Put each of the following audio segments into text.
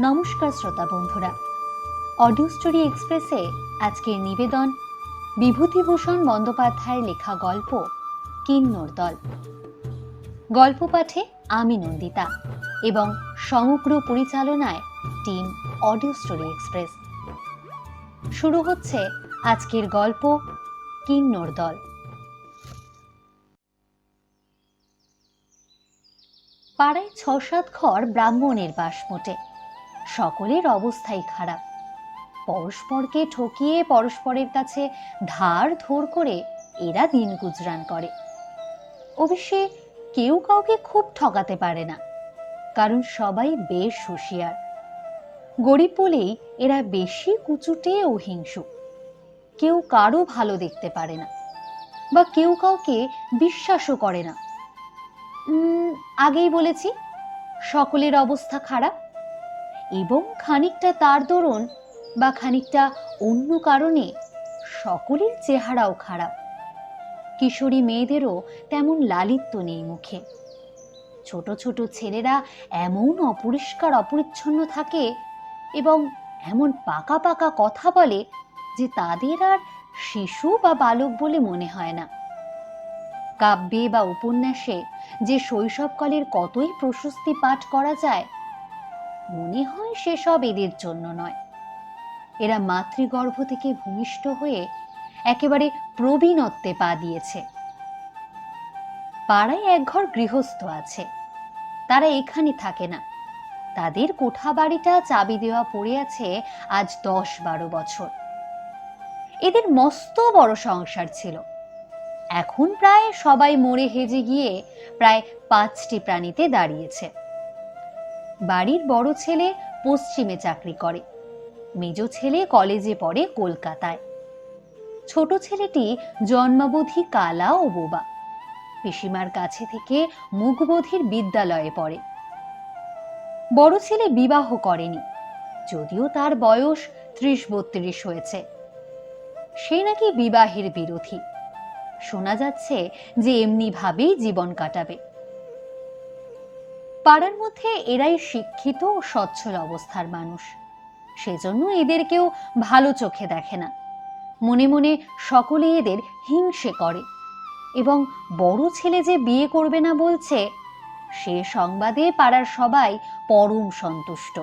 নমস্কার শ্রোতা বন্ধুরা। অডিও স্টোরি এক্সপ্রেসে আজকের নিবেদন, বিভূতিভূষণ বন্দ্যোপাধ্যায়ের লেখা গল্প, কিন্নর দল। গল্প পাঠে আমি নন্দিতা এবং সমগ্র পরিচালনায় টিম অডিও স্টোরি এক্সপ্রেস শুরু হচ্ছে আজকের গল্প, কিন্নর দল। পাড়ায় ছ সাত ঘর ব্রাহ্মণের বাস মোটে। সকলের অবস্থাই খারাপ। পরস্পরকে ঠকিয়ে পরস্পরের কাছে ধার ধোর করে এরা দিন গুজরান করে। অবশ্যই কেউ কাউকে খুব ঠকাতে পারে না, কারণ সবাই বেশ হুঁশিয়ার। গরিব বলেই এরা বেশি কুচুটে ও কেউ কারও ভালো দেখতে পারে না, বা কেউ কাউকে বিশ্বাসও করে না। আগেই বলেছি, সকলের অবস্থা খারাপ এবং খানিকটা তার দরুন বা খানিকটা অন্য কারণে সকলের চেহারাও খারাপ। কিশোরী মেয়েদেরও তেমন লালিত্য নেই মুখে। ছোট ছোট ছেলেরা এমন অপরিষ্কার অপরিচ্ছন্ন থাকে এবং এমন পাকা পাকা কথা বলে যে তাদের আর শিশু বা বালক বলে মনে হয় না। কাব্যে বা উপন্যাসে যে শৈশবকালের কতই প্রশস্তি পাঠ করা যায় মনে হয় সেসব এদের জন্য নয়। এরা মাতৃগর্ভ থেকে ভূমিষ্ঠ হয়ে একেবারে প্রবীণত্বে পা দিয়েছে। পাড়ায় একঘর গৃহস্থ আছে। তারা এখানে থাকে না। তাদের কোঠা বাড়িটা চাবি দেওয়া পড়ে আছে আজ দশ বারো বছর। এদের মস্ত বড় সংসার ছিল। এখন প্রায় সবাই মরে হেজে গিয়ে প্রায় পাঁচটি প্রাণীতে দাঁড়িয়েছে। বাড়ির বড় ছেলে পশ্চিমে চাকরি করে। মেজ ছেলে কলেজে পড়ে কলকাতায়। ছোট ছেলেটি জন্মাবধি কালা ও বোবা। পিসিমার কাছে থেকে মুখবোধির বিদ্যালয়ে পড়ে। বড় ছেলে বিবাহ করেনি, যদিও তার বয়স ত্রিশ বত্রিশ হয়েছে। সে নাকি বিবাহের বিরোধী। শোনা যাচ্ছে যে এমনি ভাবেই জীবন কাটাবে। পাড়ার মধ্যে এরাই শিক্ষিত ও সচ্ছল অবস্থার মানুষ। সেজন্য এদের কেউ ভালো চোখে দেখে না। মনে মনে সকলে এদের হিংসে করে। এবং বড় ছেলে যে বিয়ে করবে না বলছে, সে সংবাদে পাড়ার সবাই পরম সন্তুষ্ট।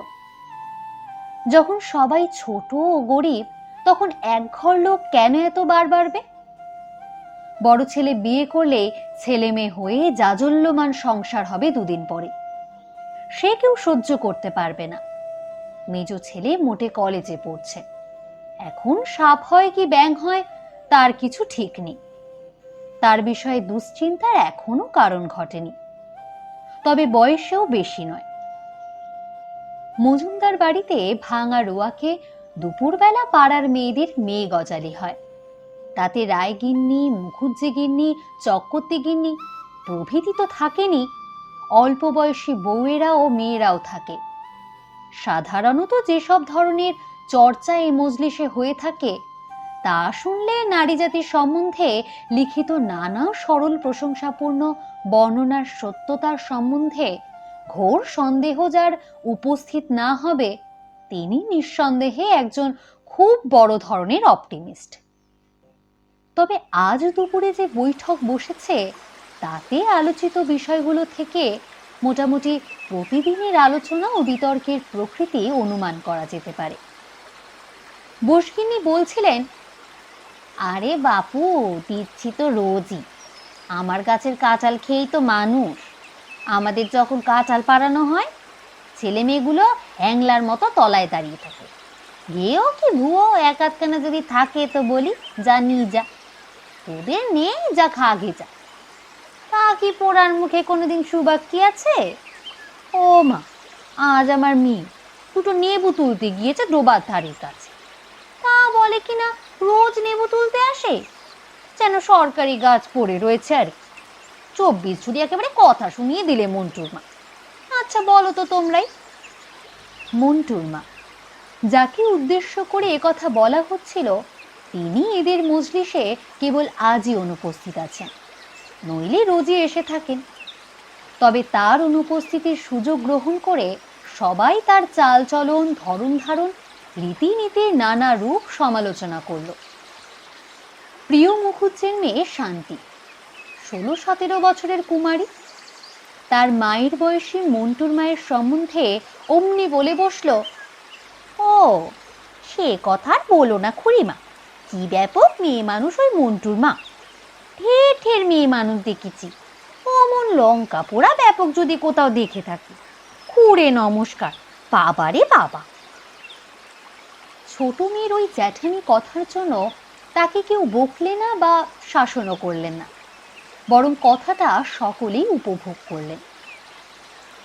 যখন সবাই ছোট ও গরিব, তখন এক ঘর লোক কেন এত বার বাড়বে? বড় ছেলে বিয়ে করলে ছেলে মেয়ে হয়ে জাজল্যমান সংসার হবে দুদিন পরে। সে কেউ সহ্য করতে পারবে না। মেজ ছেলে মোটে কলেজে পড়ছে। এখন সাপ হয় কি ব্যাং হয়, তার কিছু ঠিক নেই। তার বিষয়ে দুশ্চিন্তার এখনও কারণ ঘটেনি। তবে বয়সেও বেশি নয়। মজুমদার বাড়িতে ভাঙা রোয়াকে দুপুরবেলা পাড়ার মেয়েদের মেয়ে গজালি হয়। তাতে রায় গিন্নি মুখুজ্জে গিন্নি, চক্কর্তি গিন্নি প্রভৃতি তো থাকেনি। অল্প বয়সী বউয়েরা ও মেয়েরাও থাকে। সাধারণত যেসব ধরনের চর্চা এই মজলিসে হয়ে থাকে, তা শুনলে নারী জাতির সম্বন্ধে লিখিত নানা সরল প্রশংসাপূর্ণ বর্ণনার সত্যতার সম্বন্ধে ঘোর সন্দেহ যার উপস্থিত না হবে, তিনি নিঃসন্দেহে একজন খুব বড় ধরনের অপটিমিস্ট। তবে আজ দুপুরে যে বৈঠক বসেছে তাতে আলোচিত বিষয়গুলো থেকে মোটামুটি প্রতিদিনের আলোচনা ও বিতর্কের প্রকৃতি অনুমান করা যেতে পারে। বসকিনী বলছিলেন, আরে বাপু, দিচ্ছি তো রোজই। আমার গাছের কাঁচাল খেয়েই তো মানুষ। আমাদের যখন কাঁচাল পাড়ানো হয়, ছেলে মেয়েগুলো অ্যাংলার মতো তলায় দাঁড়িয়ে থাকে। গেও কি ভুয়ো এক আধখানা যদি থাকে তো বলি, যা নিয়ে যা। তোদের নেই, যা খা, ঘে, যা। তা কি পোড়ার মুখে কোনোদিন সুবাক্কি আছে? ও মা, আজ আমার মেয়ে দুটো নেবু তুলতে গিয়েছে ডোবার ধারের কাছে। তা বলে কি না রোজ নেবু তুলতে আসে? যেন সরকারি গাছ পড়ে রয়েছে আর কি। চব্বিশ ঝুড়ি একেবারে কথা শুনিয়ে দিলে মন্টুর মা। আচ্ছা বলো তো তোমরাই। মন্টুর মা, যাকে উদ্দেশ্য করে এ কথা বলা হচ্ছিল, তিনি এদের মজলিসে কেবল আজই অনুপস্থিত আছেন। নইলে রোজই এসে থাকেন। তবে তার অনুপস্থিতির সুযোগ গ্রহণ করে সবাই তার চালচলন ধরন ধারণ রীতিনীতির নানা রূপ সমালোচনা করল। প্রিয় মুখুজ্জের মেয়ে শান্তি, ষোলো সতেরো বছরের কুমারী, তার মায়ের বয়সী মন্টুর মায়ের সম্বন্ধে অমনি বলে বসল, ও, সে কথা আর বলো না খুড়িমা, কি ব্যাপক মেয়ে মানুষ ওই মন্টুর মা। ঠের ঠের মেয়ে মানুষ দেখেছি। অমন লঙ্কা পোড়া ব্যাপক যদি কোথাও দেখে থাকি। খুঁড়ে নমস্কার বাবারে বাবা। ছোট মেয়ের ওই জ্যাঠানি কথার জন্য তাকে কেউ বকলে না বা শাসনও করলেন না। বরং কথাটা সকলেই উপভোগ করলেন।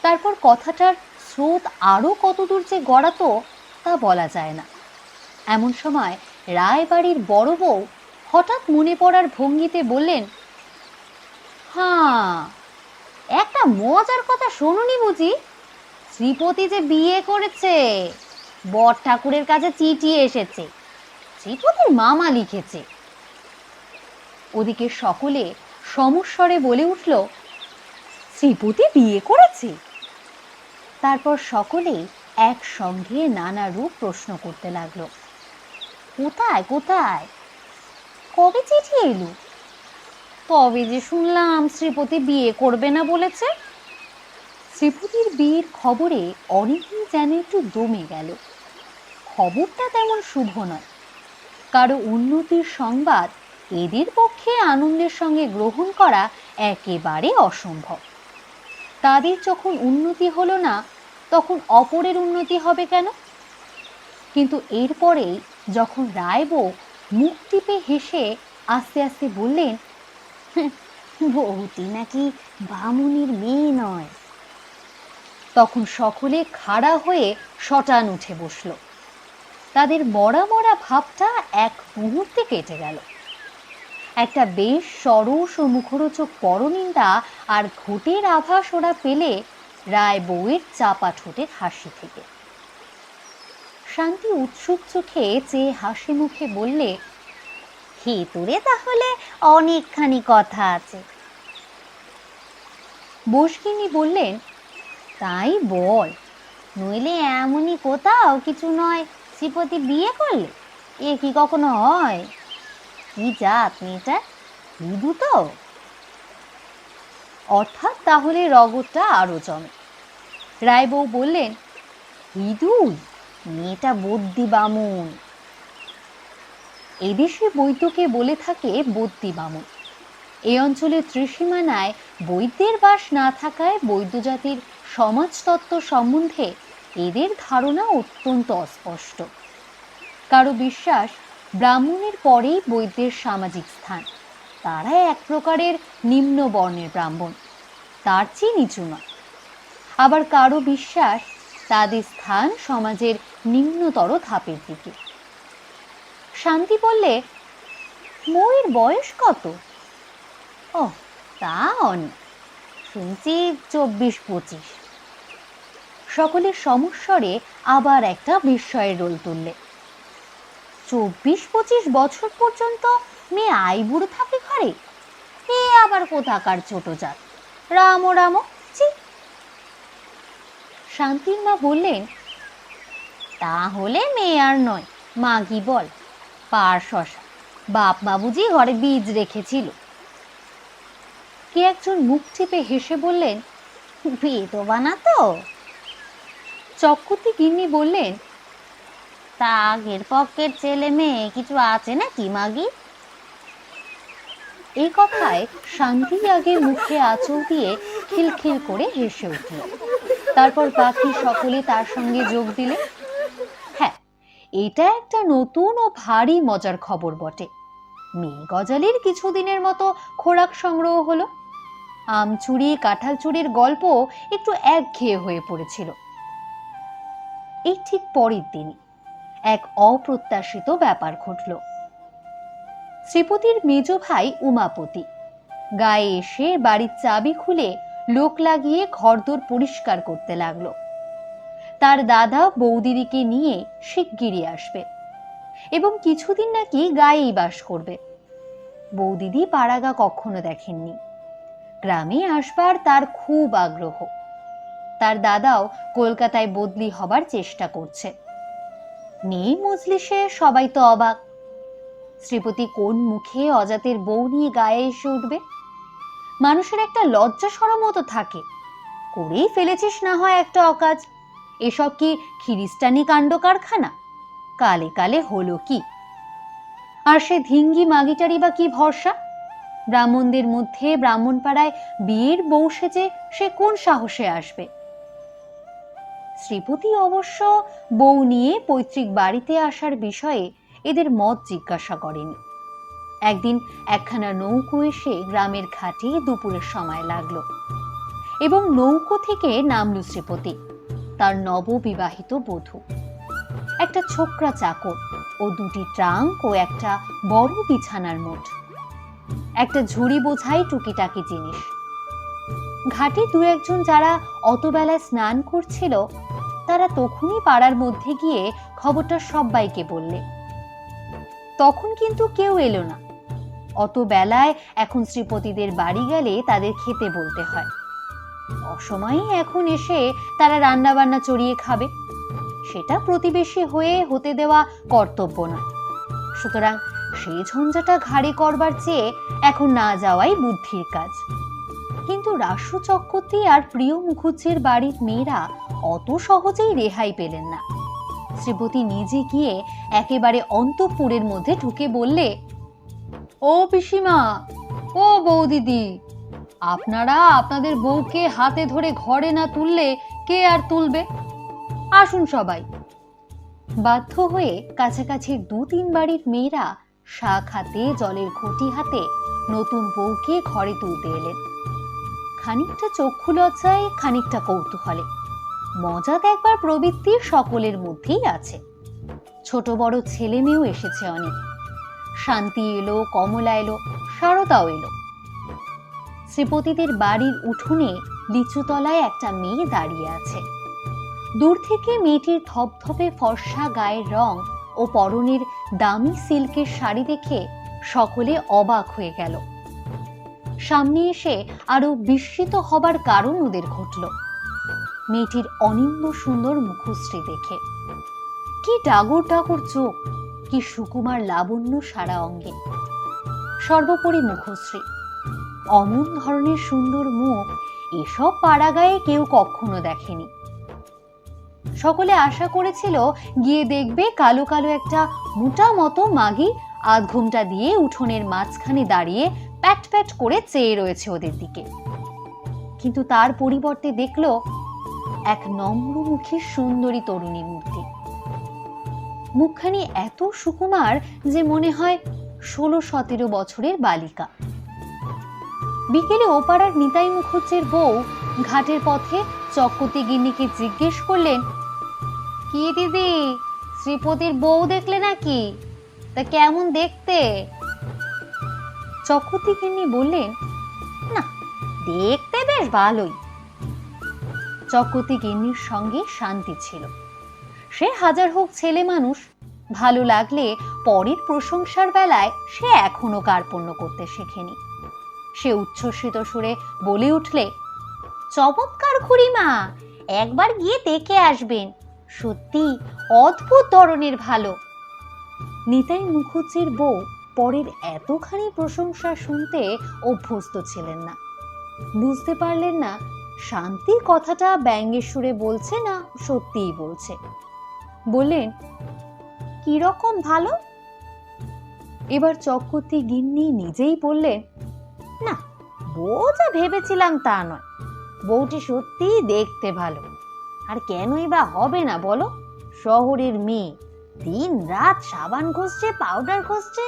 তারপর কথাটার স্রোত আরও কতদূর যে গড়াতো তা বলা যায় না। এমন সময় রায়বাড়ির বড় বউ হঠাৎ মনে পড়ার ভঙ্গিতে বললেন হ্যাঁ একটা মজার কথা শোনুনি বুঝি? শ্রীপতি যে বিয়ে করেছে বর ঠাকুরের কাছে চিঠি এসেছে, শ্রীপতির মামা লিখেছে। ওদিকে সকলে সমস্বরে বলে উঠল, শ্রীপতি বিয়ে করেছে? তারপর সকলেই একসঙ্গে নানা রূপ প্রশ্ন করতে লাগল, কোথায় কোথায়? কবে চিঠি এলো? তবে যে শুনলাম শ্রীপতি বিয়ে করবে না বলেছে। শ্রীপতির বিয়ের খবরে অনেকেই যেন একটু দমে গেল। খবরটা তেমন শুভ নয়। কারও উন্নতির সংবাদ এদের পক্ষে আনন্দের সঙ্গে গ্রহণ করা একেবারে অসম্ভব। তাদের যখন উন্নতি হলো না, তখন অপরের উন্নতি হবে কেন? কিন্তু এরপরেই যখন রায়বউ মুখ টিপে হেসে আস্তে আস্তে বললেন বউটি নাকি বামুনির মেয়ে নয়। তখন সকলে খাড়া হয়ে শটান উঠে বসল। তাদের মরা মরা ভাবটা এক মুহূর্তে কেটে গেল। একটা বেশ সরস ও মুখরোচক পরনিন্দা আর ঘুটের আভাস ওরা পেলে রায় বউয়ের চাপা ঠোঁটের হাসি থেকে। শান্তি উৎসুক চোখে চেয়ে হাসি মুখে বললে তোরে তাহলে অনেকখানি কথা আছে। বসকিনি বললেন, তাই বল, নইলে এমনই কোথাও কিছু নয়, শ্রীপতি বিয়ে করলে, এ কি কখনো হয়? কি জাত মেয়েটা মৃদু তো? অর্থাৎ তাহলে রগতটা আরও জমে। রায়বউ বললেন ইদুই মেয়েটা বদ্যি বামুন। এদেশে বৈদ্যকে বলে থাকে বদ্যি বামুন। এই অঞ্চলের ত্রিসীমানায় বৈদ্যের বাস না থাকায় বৈদ্য জাতির সমাজতত্ত্ব সম্বন্ধে এদের ধারণা অত্যন্ত অস্পষ্ট। কারও বিশ্বাস ব্রাহ্মণের পরেই বৈদ্যের সামাজিক স্থান। তারা এক প্রকারের নিম্ন বর্ণের ব্রাহ্মণ। তার চেয়ে নিচু নয়। আবার কারও বিশ্বাস তাদের স্থান সমাজের নিম্নতর ধাপের দিকে। শান্তি বললে, ময়ের বয়স কত? ও তা অনেক। শুনছি চব্বিশ পঁচিশ। সকলের সমস্বরে আবার একটা বিস্ময়ের রোল তুললে। চব্বিশ পঁচিশ বছর পর্যন্ত মেয়ে আই বুড়ো থাকে ঘরে? এ আবার কোথাকার ছোট জাত। রাম রাম চি শান্তির মা বললেন তাহলে মেয়ে আর নয় মাগি বল? পার শশা, বাপ বাবুজি ঘরে বীজ রেখেছিল। কে একজন মুখ টিপে হেসে বললেন বেতো বানাতো চক্কতি গিন্নি বললেন, তা আগের পক্ষের ছেলে মেয়ে কিছু আছে নাকি, মাগি? এই কথায় শান্তি আগে মুখে আঁচল দিয়ে খিলখিল করে হেসে উঠল। তারপর বাকি সকলে তার সঙ্গে যোগ দিলে। হ্যাঁ এটা একটা নতুন ও ভারী মজার খবর বটে। মেয়ে গজালির কিছুদিনের মতো খোরাক সংগ্রহ হলো। আম চুরি, কাঁঠাল চুরির গল্প একটু একঘেয়ে হয়ে পড়েছিল। এই ঠিক পরের দিনই এক অপ্রত্যাশিত ব্যাপার ঘটল। শ্রীপতির মেজ ভাই উমাপতি গায়ে এসে বাড়ির চাবি খুলে লোক লাগিয়ে ঘরদোর পরিষ্কার করতে লাগল। তার দাদা বৌদিদিকে নিয়ে শিগগিরই আসবে এবং কিছুদিন নাকি গায়েই বাস করবে। বৌদিদি পাড়াগা কখনো দেখেননি। গ্রামে আসবার তার খুব আগ্রহ। তার দাদাও কলকাতায় বদলি হবার চেষ্টা করছে। নেই মজলিসে সবাই তো অবাক। শ্রীপতি কোন মুখে অজাতের বউ নিয়ে গায়ে এসে উঠবে? মানুষের একটা লজ্জা সরমও থাকে। করেই ফেলেছিস না হয় একটা অকাজ। এসব কি খিরিস্টানি কাণ্ড কারখানা? কালে কালে হলো কি? আর সে ধিঙ্গি মাগিটারি বা কি ভরসা? ব্রাহ্মণদের মধ্যে ব্রাহ্মণপাড়ায় বিয়ের বউ সেজে সে কোন সাহসে আসবে? শ্রীপতি অবশ্য বউ নিয়ে পৈতৃক বাড়িতে আসার বিষয়ে এদের মত জিজ্ঞাসা করেনি। একদিন একখানা নৌকো এসে গ্রামের ঘাটে দুপুরের সময় লাগল এবং নৌকো থেকে নামলো শ্রীপতি, তার নববিবাহিত বধূ। একটা ছোকরা চাকর ও দুটি ট্রাঙ্ক ও একটা বড় বিছানার মোট। একটা ঝুড়ি বোঝাই টুকিটাকি জিনিস। ঘাটে দু একজন যারা অতবেলায় স্নান করছিল, তারা তখনই পাড়ার মধ্যে গিয়ে খবরটা সবাইকে বললে। তখন কিন্তু কেউ এলো না। অত বেলায় এখন শ্রীপতিদের বাড়ি গেলে তাদের খেতে বলতে হয়। অসময়ে এখন এসে তারা রান্না বান্না চড়িয়ে খাবে। সেটা প্রতিবেশী হয়ে হতে দেওয়া কর্তব্য নয়। সুতরাং সেই ঝঞ্ঝাটা ঘাড়ে করবার চেয়ে এখন না যাওয়াই বুদ্ধির কাজ। কিন্তু রাসু চক্রবর্তী আর প্রিয় মুখুজ্জের বাড়ির মেয়েরা অত সহজেই রেহাই পেলেন না। শ্রীপতি নিজে গিয়ে একেবারে অন্তপুরের মধ্যে ঢুকে বললে ও পিসিমা, ও বৌদিদি, আপনারা আপনাদের বউকে হাতে ধরে ঘরে না তুললে কে আর তুলবে? আসুন সবাই। বাধ্য হয়ে কাছাকাছি দু তিন বাড়ির মেয়েরা শাক হাতে, জলের ঘটি হাতে নতুন বউকে ঘরে তুলতে এলেন। খানিকটা চক্ষু লজ্জায়, খানিকটা কৌতূহলে। মজা দেখবার প্রবৃত্তি সকলের মধ্যেই আছে। ছোট বড় ছেলে মেয়েও এসেছে অনেক। শান্তি এলো, কমলা এলো সারদাও এলো। শ্রীপতিদের বাড়ির উঠোনে লিচুতলায় একটা মেয়ে দাঁড়িয়ে আছে। দূর থেকে মেয়েটির ধপধপে ফর্সা গায়ের রং ও পরনের দামি সিল্কের শাড়ি দেখে সকলে অবাক হয়ে গেল। সামনে এসে আরও বিস্মিত হবার কারণ ওদের ঘটল। মেয়েটির অনিন্দ সুন্দর মুখশ্রী দেখে। কি ডাগর ডাগর চোখ! কি সুকুমার লাবণ্য সারা অঙ্গে। সর্বোপরি মুখশ্রী। অমন ধরনের সুন্দর মুখ এসব পাড়াগায়ে কেউ কখনো দেখেনি। সকলে আশা করেছিল গিয়ে দেখবে কালো কালো একটা মোটা মতো মাগি আধ ঘুমটা দিয়ে উঠোনের মাঝখানে দাঁড়িয়ে প্যাট প্যাট করে চেয়ে রয়েছে ওদের দিকে। কিন্তু তার পরিবর্তে দেখল এক নম্রমুখী সুন্দরী তরুণী মূর্তি। মুখখানি এত সুকুমার যে মনে হয় ষোলো সতেরো বছরের বালিকা। বিকেলে ওপাড়ার নিতাই মুখুজ্জের বউ ঘাটের পথে চকতি গিন্নিকে জিজ্ঞেস করলেন, কি দিদি, শ্রীপতির বউ দেখলে নাকি? তা কেমন দেখতে? চকতি গিন্নি বললেন, না, দেখতে বেশ ভালোই। চক্রবর্তী গিন্নির সঙ্গে শান্তি ছিল। সে হাজার হোক ছেলে মানুষ, ভালো লাগলে পরের প্রশংসার বেলায় সে এখনও কার্পণ্য করতে শেখেনি। সে উচ্ছ্বসিত সুরে বলে উঠলে, চমৎকার খুড়িমা, একবার গিয়ে দেখে আসবেন। সত্যি অদ্ভুত ধরনের ভালো। নিতাই মুখুজ্জির বউ পরের এতখানি প্রশংসা শুনতে অভ্যস্ত ছিলেন না। বুঝতে পারলেন না, শান্তি কথাটা ব্যঙ্গের সুরে বলছে না সত্যিই বলছে। বললেন কীরকম ভালো? এবার চক্রবর্তী গিন্নি নিজেই বললেন না, বউ যা ভেবেছিলাম তা নয়। বউটি সত্যিই দেখতে ভালো। আর কেনই বা হবে না বলো? শহরের মেয়ে, দিন রাত সাবান ঘষছে পাউডার ঘষছে।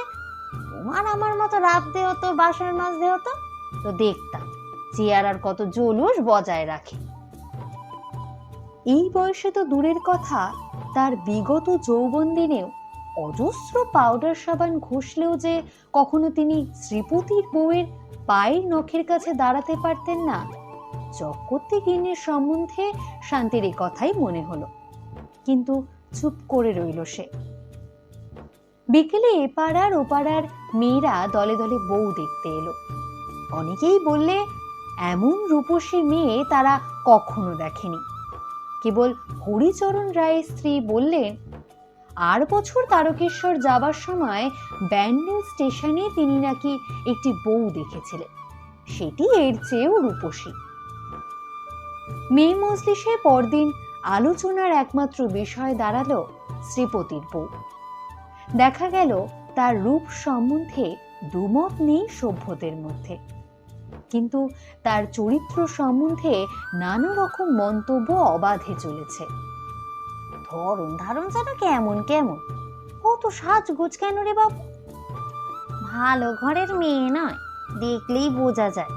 তোমার আমার মতো রাত দে হতো মাছ দে হতো তো। দেখতাম চেয়ার আর কত জলুস বজায় রাখে। এই বয়সে তো দূরের কথা তার বিগত যৌবন দিনেও অজস্র পাউডার সাবান ঘষলেও যে কখনো তিনি শ্রীপতির বউয়ের পায়ের নখের কাছে দাঁড়াতে পারতেন না চক্রবর্তী গিন্নির সম্বন্ধে শান্তির এই কথাই মনে হলো। কিন্তু চুপ করে রইল সে। বিকেলে এপাড়ার ওপাড়ার মেয়েরা দলে দলে বউ দেখতে এলো। অনেকেই বললে, এমন রূপসী মেয়ে তারা কখনো দেখেনি। কেবল হরিচরণ রায়ের স্ত্রী বললেন, আর বছর তারকেশ্বর যাবার সময় ব্যান্ডেল স্টেশনে তিনি নাকি একটি বউ দেখেছিলেন। সেটি এর চেয়েও রূপসী। মে মজলিসে পরদিন আলোচনার একমাত্র বিষয় দাঁড়াল শ্রীপতির বউ। দেখা গেল তার রূপ সম্বন্ধে দুমত নেই সভ্যদের মধ্যে। কিন্তু তার চরিত্র সম্বন্ধে নানা রকম মন্তব্য অবাধে চলেছে। ধরন ধারণ যেন কেমন কেমন? কত সাজগোজ কেন রে বাবু? ভালো ঘরের মেয়ে নয়, দেখলেই বোঝা যায়।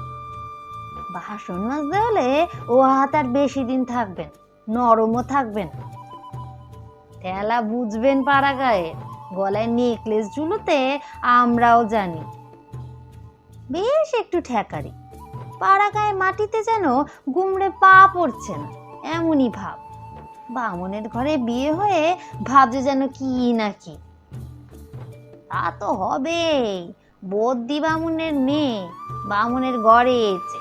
বাসন মাজতে হলে ও হাত আর বেশি দিন থাকবেন, নরমও থাকবেন। ঠেলা বুঝবেন পাড়া গায়ে, গলায় নেকলেস ঝুলোতে আমরাও জানি। বেশ একটু ঠেকারি। পাড়া গায়ে মাটিতে যেন গুমড়ে পা পড়ছে না, এমনই ভাব। বামনের ঘরে বিয়ে হয়ে ভাবছে যেন কি না কি। তা তো হবেই বদ্যি বামুনের মেয়ে, বামুনের ঘরে এসে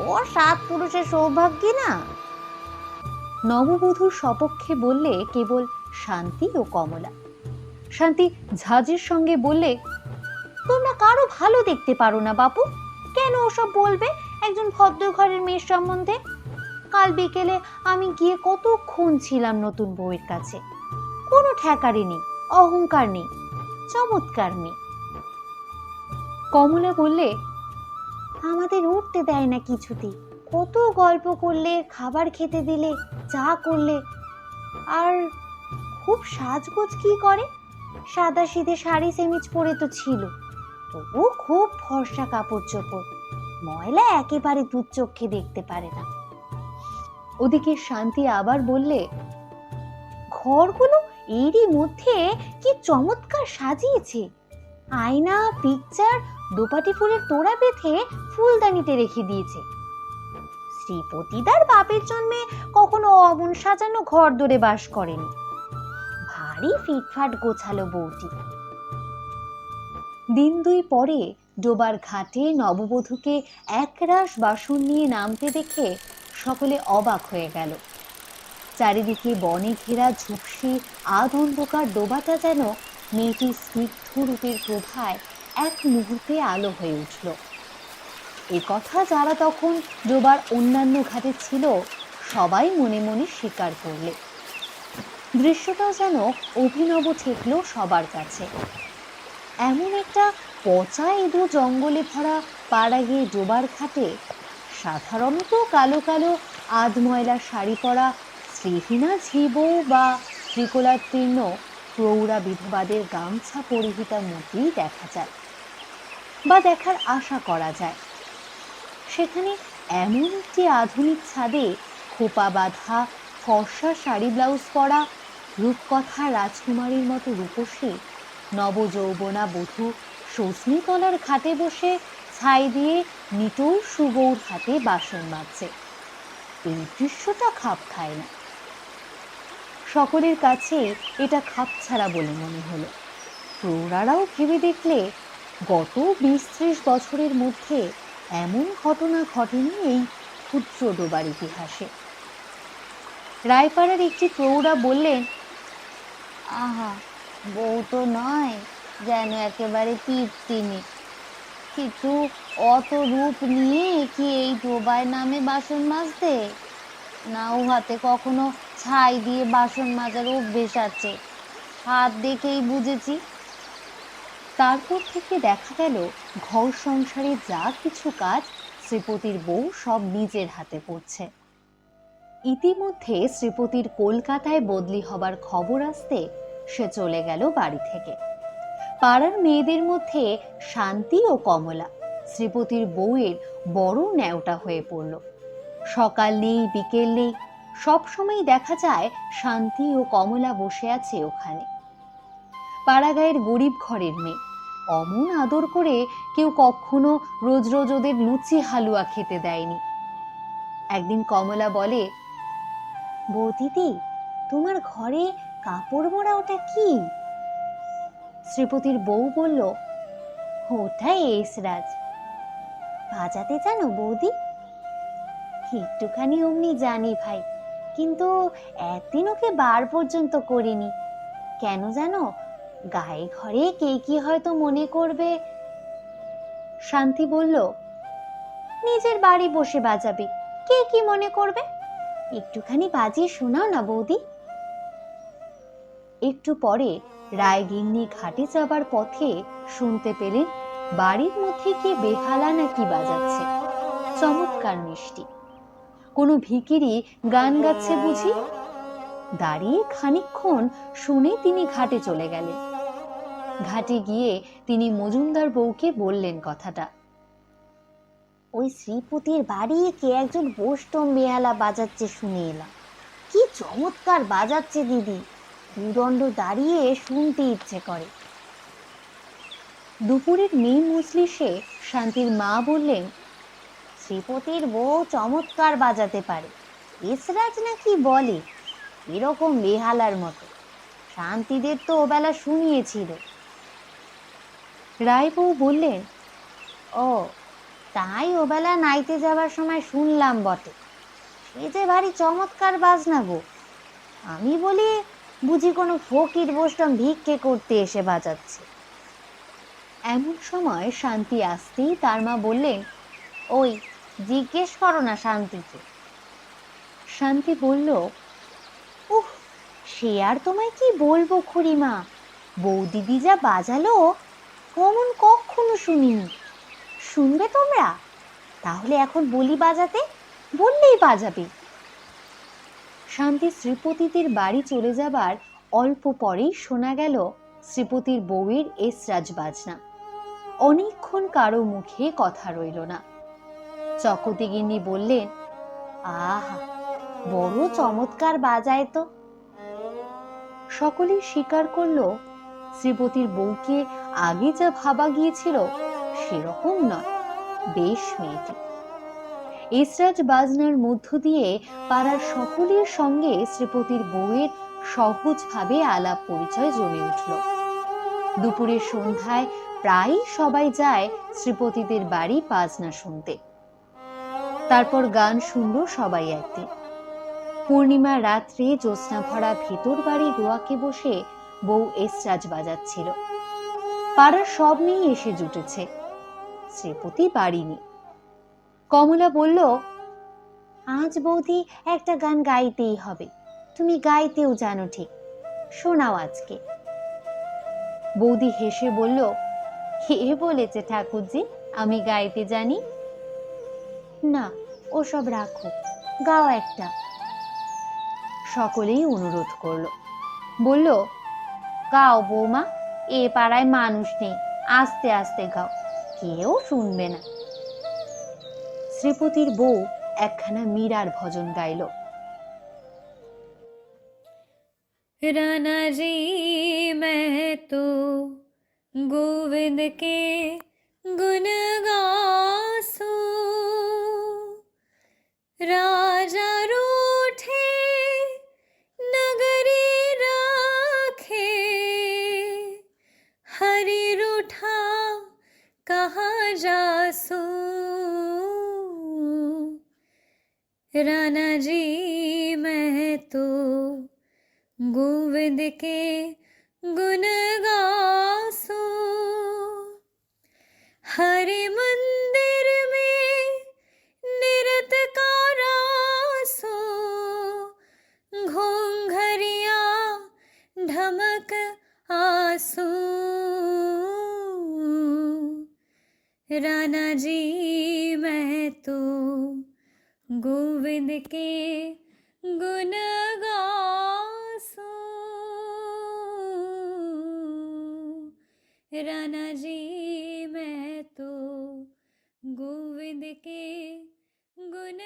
ও সাত পুরুষের সৌভাগ্য না? নববধূর সপক্ষে বললে কেবল শান্তি ও কমলা। শান্তি ঝাঁঝের সঙ্গে বললে, তোমরা কারও ভালো দেখতে পারো না বাপু। কেন ওসব বলবে? একজন ভদ্র ঘরের মেয়ের সম্বন্ধে? কাল বিকেলে আমি গিয়ে কতক্ষণ ছিলাম নতুন বউয়ের কাছে? কোনো ঠেকারি নেই, অহংকার নেই, চমৎকার নেই। কমলা বললে, আমাদের উঠতে দেয় না কিছুতেই কত গল্প করলে, খাবার খেতে দিলে, চা করলে। আর খুব সাজগোজ কি করে? সাদা সিধে শাড়ি, সেমিজ পরে তো ছিল। তবু খুব ফর্সা কাপড় চোপড়। ময়লা একেবারে দূর চোখে দেখতে পারে না। ওদিকে শান্তি আবার বললে, ঘরগুলো এরই মধ্যে কি চমৎকার সাজিয়েছে। আয়না পিকচার দোপাটি ফুলের তোড়া বেঁধে ফুলদানিতে রেখে দিয়েছে। শ্রীপতিদার বাপের জন্মে কখনো অমন সাজানো ঘর দরে বাস করেনি। ভারী ফিটফাট গোছালো বউটি। দিন দুই পরে ডোবার ঘাটে নববধূকে একরাশ বাসন নিয়ে নামতে দেখে সকলে অবাক হয়ে গেল। চারিদিকে বনে ঘেরা ঝুপসি আধ অন্ধকার ডোবাটা যেন মেয়েটির স্নিগ্ধ রূপের প্রভায় এক মুহূর্তে আলো হয়ে উঠল। এ কথা যারা তখন ডোবার অন্যান্য ঘাটে ছিল, সবাই মনে মনে স্বীকার করলে। দৃশ্যটা যেন অভিনব ঠেকলো সবার কাছে। এমন একটা পচা ইঁদুর জঙ্গলে ভরা পাড়া গিয়ে ডোবার ঘাটে সাধারণত কালো কালো আধময়লা শাড়ি পরা শ্রীহীনা ঝিবৌ বা ত্রিকোলাতীর্ণ প্রৌঢ়া বিধবাদের গামছা পরিহিতা মূর্তি দেখা যায় বা দেখার আশা করা যায়। সেখানে এমন একটি আধুনিক ছাদে খোপা বাঁধা ফর্সা শাড়ি ব্লাউজ পরা রূপকথা রাজকুমারীর মতো রূপসী নবযৌবনা বধূ সজনিতলার ঘাটে বসে ছাই দিয়ে নিটোর সুগৌর হাতে বাসন মাজছে। এই দৃশ্যটা খাপ খায় না। সকলের কাছে এটা খাপ ছাড়া বলে মনে হলো। প্রৌঢ়ারাও ভেবে দেখলে গত বিশ ত্রিশ বছরের মধ্যে এমন ঘটনা ঘটেনি এই ক্ষুদ্র ডোবার ইতিহাসে। রায়পাড়ার একটি প্রৌঢ়া বললেন, আহা বউ তো নয়, যেন একেবারে তিনি কিন্তু অত রূপ নিয়ে কি এই ডোবায় নামে বাসন মাজতে? না ও হাতে কখনো ছাই দিয়ে বাসন মাজার অভ্যেস আছে। হাত দেখেই বুঝেছি। তারপর থেকে দেখা গেল, ঘর সংসারে যা কিছু কাজ শ্রীপতির বউ সব নিজের হাতে করছে। ইতিমধ্যে শ্রীপতির কলকাতায় বদলি হবার খবর আসতে সে চলে গেল বাড়ি থেকে। পাড়ার মেয়েদের মধ্যে শান্তি ও কমলা শ্রীপতির বউয়ের বড় ন্যাওটা হয়ে পড়ল। সকাল নেই, বিকেল নেই সবসময় দেখা যায় শান্তি ও কমলা বসে আছে ওখানে। পাড়াগায়ের গরিব ঘরের মেয়ে, অমন আদর করে কেউ কখনো রোজ রোজ ওদের লুচি হালুয়া খেতে দেয়নি। একদিন কমলা বলে, বৌদিদি, তোমার ঘরে কাপড় মোড়া ওটা কি? শ্রীপতির বউ বলল, ওটা এসরাজ। বাজাতে জানো বৌদি? একটুখানি অমনি জানি ভাই, কিন্তু একদিন ওকে বার পর্যন্ত করিনি। কেন জানো? গায়ে ঘরে কে কি হয়তো মনে করবে? শান্তি বলল, নিজের বাড়ি বসে বাজাবে। কে কি মনে করবে? একটুখানি বাজিয়ে শোনাও না বৌদি। একটু পরে রায়গিন্নি ঘাটে যাবার পথে শুনতে পেলেন, বাড়ির মধ্যে কি বেহালা নাকি বাজাচ্ছে? চমৎকার মিষ্টি। কোনো ভিকিরি গান গাচ্ছে বুঝি? দাঁড়িয়ে খানিকক্ষণ শুনে তিনি ঘাটে চলে গেলেন। ঘাটে গিয়ে তিনি মজুমদার বউকে বললেন কথাটা। ওই শ্রীপতির বাড়ি কে একজন বৈষ্ণব বেহালা বাজাচ্ছে শুনে এলাম। কি চমৎকার বাজাচ্ছে দিদি। দুদণ্ড দাঁড়িয়ে শুনতে ইচ্ছে করে। দুপুরের মেয়ে মজলিসে শান্তির মা বললেন, শ্রীপতির বউ চমৎকার বাজাতে পারে। এসরাজ নাকি বলে, এরকম বেহালার মতো। শান্তিদের তো ওবেলা শুনিয়েছিল। রায়বউ বললেন, ও, তাই ওবেলা নাইতে যাবার সময় শুনলাম বটে। সে যে ভারী চমৎকার বাজনা গো। আমি বলি বুঝি কোনো ফকির বৈষ্ণব ভিক্ষে করতে এসে বাজাচ্ছে। এমন সময় শান্তি আসতেই তার মা বললেন, ওই, জিজ্ঞেস করো না শান্তিকে। শান্তি বলল, উহ, সে আর তোমায় কি বলব খুড়িমা? বৌদিদি যা বাজালো অমন কখনো শুনিনি। শুনবে তোমরা? তাহলে এখন বলি বাজাতে, বললেই বাজাবে। শান্তি শ্রীপতিদের বাড়ি চলে যাবার অল্প পরেই শোনা গেল শ্রীপতির বউয়ের এসরাজ বাজনা। অনেকক্ষণ কারও মুখে কথা রইল না। চকতিগিন্নি বললেন, আহা, বড় চমৎকার বাজায় তো। সকলেই স্বীকার করল, শ্রীপতির বউকে আগে যা ভাবা গিয়েছিল সেরকম নয়। বেশ মেয়েটি। এসরাজ বাজনার মধ্য দিয়ে পাড়ার সকলের সঙ্গে শ্রীপতির বউয়ের সহজভাবে আলাপ পরিচয় জমে উঠল। দুপুরের সন্ধ্যায় প্রায় সবাই যায় শ্রীপতিদের বাড়ি বাজনা শুনতে। তারপর গান শুনল সবাই একদিন। পূর্ণিমা রাত্রে জ্যোৎস্না ভরা ভেতর বাড়ি রোয়াকে বসে বউ এসরাজ বাজাচ্ছিল। পাড়ার সব মেয়ে এসে জুটেছে। শ্রীপতি বাড়ি বাড়িনি কমলা বলল, আজ বৌদি একটা গান গাইতেই হবে। তুমি গাইতেও জানো ঠিক। শোনাও আজকে। বৌদি হেসে বলল, কে বলেছে ঠাকুরজি, আমি গাইতে জানি? না, ওসব রাখো, গাও একটা। সকলেই অনুরোধ করল। বলল, গাও বৌমা, এ পাড়ায় মানুষ নেই, আস্তে আস্তে গাও, কেউ শুনবে না। শ্রীপতির বউ একখানা মীরার ভজন গাইল राना जी मैं तो गोविंद के गुण गासू राजा तो गोविंद के गुण गासो। हरे मंदिर में निरत कारासो घोंघरिया ढमक आसो। राना जी, मैं तो गोविंद के गुन गासो। जी मैं तो गोविंद के गुन